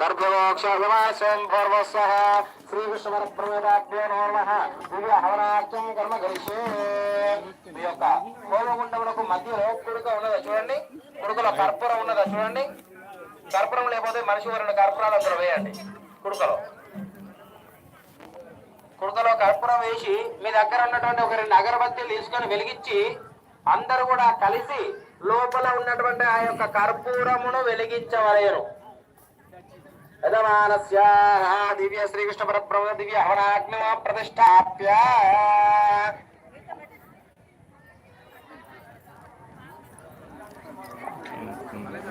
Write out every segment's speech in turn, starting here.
దర్భమోక్షమాసం పూర్వస్వ శ్రీకృష్ణ నమ దివ్య హవనార్థం కర్మ కలిసే యొక్క మధ్యలో కుడుక ఉన్నదా చూడండి. కుడుకలో కర్పూరం ఉన్నదా చూడండి. కర్పూరం లేకపోతే మనిషి రెండు కర్పూరాలు అందులో వేయండి. కుడుకలో. కుడుకలో కర్పూరం వేసి మీ దగ్గర ఉన్నటువంటి ఒక రెండు అగరబత్తీలు తీసుకొని వెలిగించి అందరూ కూడా కలిసి లోపల ఉన్నటువంటి ఆ యొక్క కర్పూరమును వెలిగించవలేరు దివ్య శ్రీకృష్ణ పరబ్రహ్మ దివ్య హవనాగ్ని ప్రతిష్టాప్య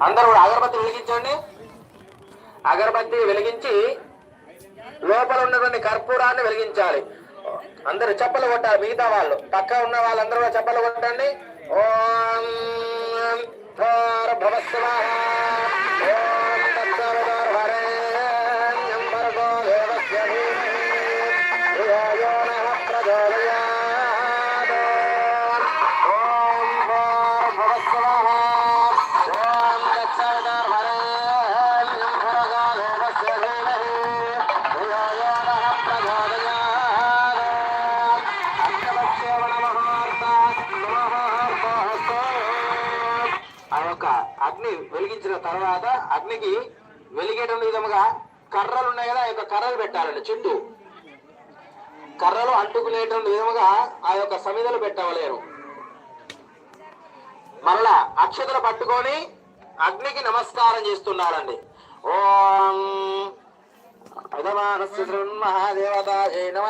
అందరూ కూడా అగరబత్తి వెలిగించండి. అగరబత్తి వెలిగించి లోపల ఉన్నటువంటి కర్పూరాన్ని వెలిగించాలి. అందరూ చెప్పలు కొట్టాలి మిగతా వాళ్ళు. పక్క ఉన్న వాళ్ళందరూ కూడా చెప్పలు కొట్టండి. ఓం భవ ఆ యొక్క అగ్ని వెలిగించిన తర్వాత అగ్నికి వెలిగేటువంటి విధముగా కర్రలు ఉన్నాయి కదా ఆ యొక్క కర్రలు పెట్టాలండి చుట్టూ. కర్రలు అంటుకునేటువంటి విధముగా ఆ యొక్క సమిధలు పెట్టవలేరు. మరలా అక్షతలు పట్టుకొని అగ్నికి నమస్కారం చేస్తున్నారండి. ఓం. మహాదేవత నమ.